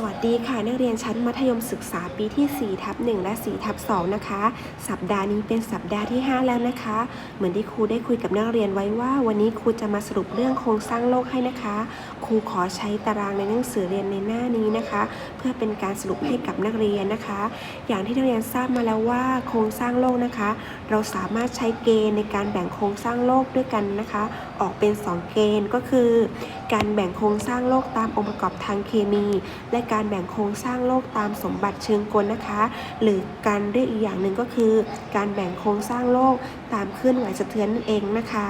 สวัสดีค่ะ นักเรียนชั้นมัธยมศึกษาปีที่ 4 ทับ 1 และ 4 ทับ 2 นะคะ สัปดาห์นี้เป็นสัปดาห์ที่ 5 แล้วนะคะ เหมือนที่ครูได้คุยกับนักเรียนไว้ว่า วันนี้ครูจะมาสรุปเรื่องโครงสร้างโลกให้นะคะ ครูขอใช้ตารางในหนังสือเรียนในหน้านี้นะคะ เพื่อเป็นการสรุปให้กับนักเรียนนะคะ อย่างที่นักเรียนทราบมาแล้วว่าโครงสร้างโลกนะคะ เราสามารถใช้เกณฑ์ในการแบ่งโครงสร้างโลกด้วยกันนะคะ ออกเป็น 2 เกณฑ์ก็คือ การแบ่งโครงสร้างโลกตามองค์ประกอบทางเคมี และการแบ่งโครงสร้างโลกตามสมบัติเชิงกลนะคะ หรือการเรียกอีกอย่างหนึ่งก็คือ การแบ่งโครงสร้างโลกตามคลื่นไหวสะเทือนนั่นเองนะคะ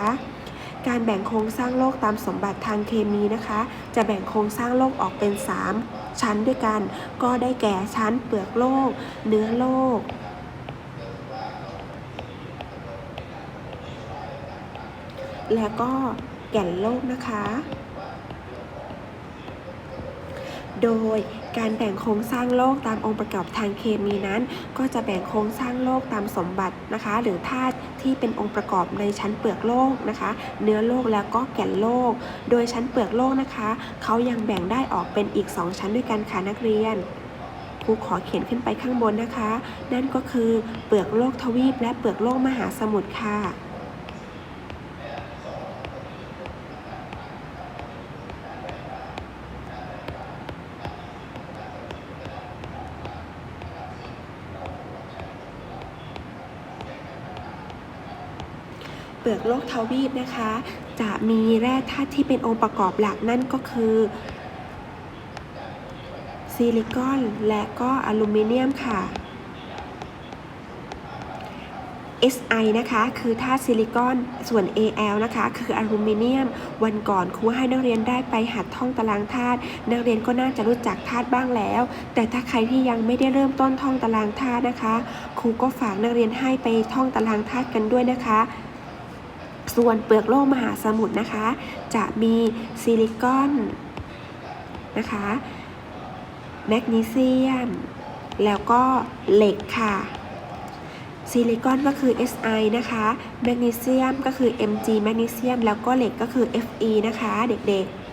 การแบ่งโครงสร้างโลกตามสมบัติทางเคมีนะคะ จะแบ่งโครงสร้างโลกออกเป็น 3 ชั้นด้วยกัน ก็ได้แก่ชั้นเปลือกโลก เนื้อโลก แล้วก็แก่นโลกนะคะ โดยการแบ่งโครงสร้างโลกตามองค์ประกอบทางเคมีนั้น ก็จะแบ่งโครงสร้างโลกตามสมบัตินะคะ หรือธาตุที่เป็นองค์ประกอบในชั้นเปลือกโลกนะคะ เนื้อโลกแล้วก็แก่นโลก โดยชั้นเปลือกโลกนะคะเขายังแบ่งได้ออกเป็นอีก 2 ชั้นด้วยกันค่ะนักเรียนครูขอเขียนขึ้นไปข้างบนนะคะ นั่นก็คือเปลือกโลกทวีปและเปลือกโลกมหาสมุทรค่ะ เปลือกโลกทวีปนะคะ จะมีแร่ธาตุที่เป็นองค์ประกอบหลักนั่นก็คือซิลิคอนและก็อลูมิเนียมค่ะ Si นะคะคือธาตุซิลิคอนส่วน Al นะคะ คืออลูมิเนียม วันก่อนครูให้นักเรียนได้ไปหัดท่องตารางธาตุนักเรียนก็น่าจะรู้จักธาตุบ้างแล้ว แต่ถ้าใครที่ยังไม่ได้เริ่มต้นท่องตารางธาตุนะคะ ครูก็ฝากนักเรียนให้ไปท่องตารางธาตุกันด้วยนะคะ ส่วนเปลือกโลกมหาสมุทรนะคะ จะมีซิลิคอนนะคะแมกนีเซียม แล้วก็เหล็กค่ะ ซิลิคอนก็คือ Si นะคะ แมกนีเซียมก็คือ Mg แมกนีเซียม แล้วก็เหล็กก็คือ Fe นะคะ เด็กๆ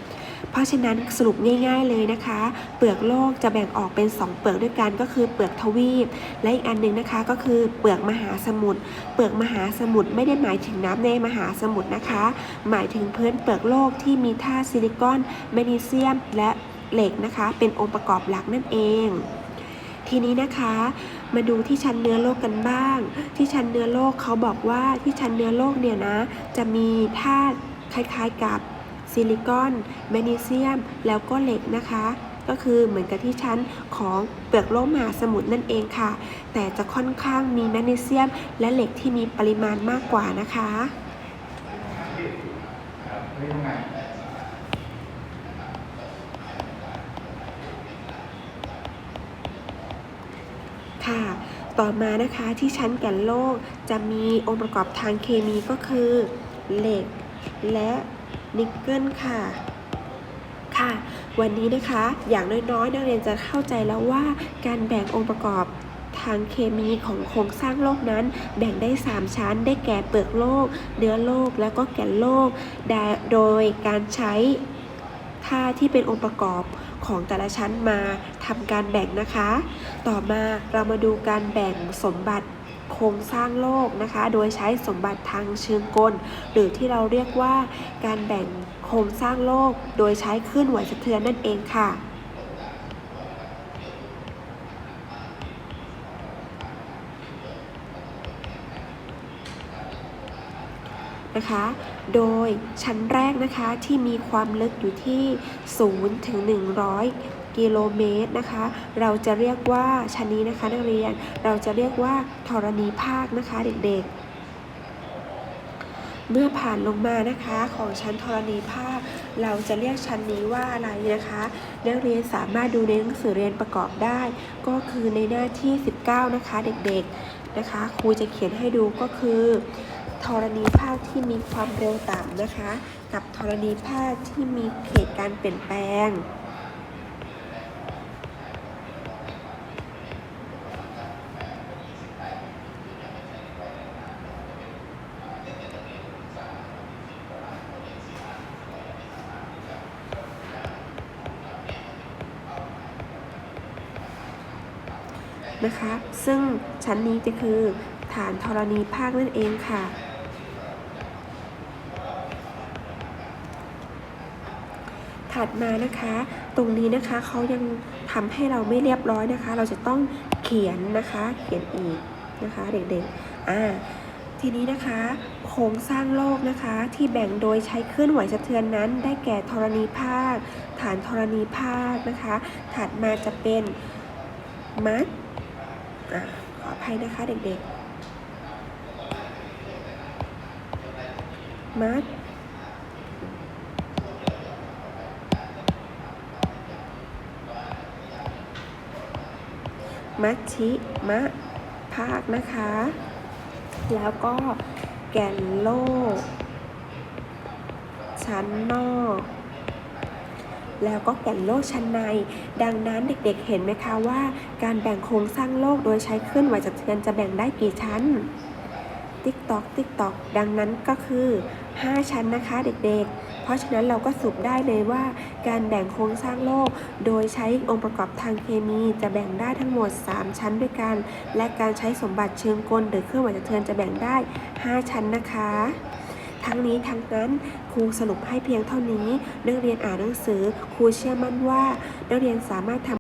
เพราะฉะนั้นสรุปง่าย ๆเลยนะคะ เปลือกโลกจะแบ่งออกเป็น 2 เปลือกด้วยกันก็คือเปลือกทวีป และอีกอันหนึ่งนะคะก็คือเปลือกมหาสมุทรเปลือกมหาสมุทรไม่ได้หมายถึงน้ำในมหาสมุทรนะคะ หมายถึงพื้นเปลือกโลกที่มีธาตุซิลิคอนแมกนีเซียม และเหล็กนะคะ เป็นองค์ประกอบหลักนั่นเองทีนี้นะคะมาดูที่ชั้นเนื้อโลกกันบ้าง ที่ชั้นเนื้อโลกเขาบอกว่าที่ชั้นเนื้อโลกเนี่ยนะ จะมีธาตุคล้ายๆกับ ซิลิคอนแมกนีเซียม แล้วก็เหล็กนะคะ ก็คือเหมือนกับที่ชั้นของเปลือกโลกมหาสมุทรนั่นเองค่ะ แต่จะค่อนข้างมีแมกนีเซียม และเหล็กที่มีปริมาณมากกว่านะคะค่ะต่อมานะคะที่ชั้นแก่นโลกจะมีองค์ประกอบทางเคมีก็คือ เหล็กและ นิกเกิลค่ะค่ะ วันนี้นะคะอย่างน้อยๆ นักเรียนจะเข้าใจแล้วว่าการแบ่งองค์ประกอบทางเคมีของโครงสร้างโลกนั้น แบ่งได้ 3 ชั้นได้แก่เปลือกโลก เนื้อโลกแล้วก็แก่นโลก โดยการใช้ท่าที่เป็นองค์ประกอบของแต่ละชั้นมาทำการแบ่งนะคะ ต่อมาเรามาดูการแบ่งสมบัติ โครงสร้างโลกนะคะ โดยใช้สมบัติทางเชิงกล หรือที่เราเรียกว่าการแบ่งโครงสร้างโลก โดยใช้คลื่นไหวสะเทือนนั่นเองค่ะนะคะ โดยชั้นแรกนะคะที่มีความลึกอยู่ที่ 0 ถึง100 กิโลเมตรนะคะ เราจะเรียกว่าชั้นนี้นะคะนักเรียน เราจะเรียกว่าธรณีภาคนะคะเด็กๆเมื่อผ่านลงมานะคะของชั้นธรณีภาค เราจะเรียกชั้นนี้ว่าอะไรนะคะนักเรียนสามารถดูในหนังสือเรียนประกอบได้ ก็คือในหน้าที่ 19 นะคะเด็กๆนะคะ ครูจะเขียนให้ดูก็คือธรณีภาคที่มีความเร็วต่ำนะคะ กับธรณีภาคที่มีเขตการเปลี่ยนแปลง นะคะ ซึ่งชั้นนี้จะคือฐานธรณีภาคนั่นเองค่ะ ถัดมานะคะ ตรงนี้นะคะเขายังทำให้เราไม่เรียบร้อยนะคะ เราจะต้องเขียนนะคะ เขียนอีกนะคะ เด็กๆ อ่า ทีนี้นะคะ โครงสร้างโลกนะคะ ที่แบ่งโดยใช้เคลื่อนไหวสะเทือนนั้น ได้แก่ธรณีภาค ฐานธรณีภาคนะคะ ถัดมาจะเป็นมัด อ่าขออภัยนะคะเด็กๆ มัด มัชชิมะภาคนะคะ แล้วก็แก่นโลกชั้นนอก แล้วก็แก่นโลกชั้นใน ดังนั้นเด็กๆเห็นไหมคะว่า การแบ่งโครงสร้างโลกโดยใช้เคลื่อนไหวจากเทือนจะแบ่งได้กี่ชั้น ติ๊กตอกติ๊กตอกดังนั้นก็คือ 5 ชั้นนะคะเด็กๆ เพราะฉะนั้นเราก็สรุปได้เลยว่า การแบ่งโครงสร้างโลก โดยใช้องค์ประกอบทางเคมีจะแบ่งได้ทั้งหมด 3 ชั้นด้วยกัน และการใช้สมบัติเชิงกลหรือเครื่องหมายสะเทือนจะแบ่งได้ 5 ชั้นนะคะ ทั้งนี้ทั้งนั้นครูสรุปให้เพียงเท่านี้ นักเรียนอ่านหนังสือ ครูเชื่อมั่นว่า นักเรียนสามารถทำ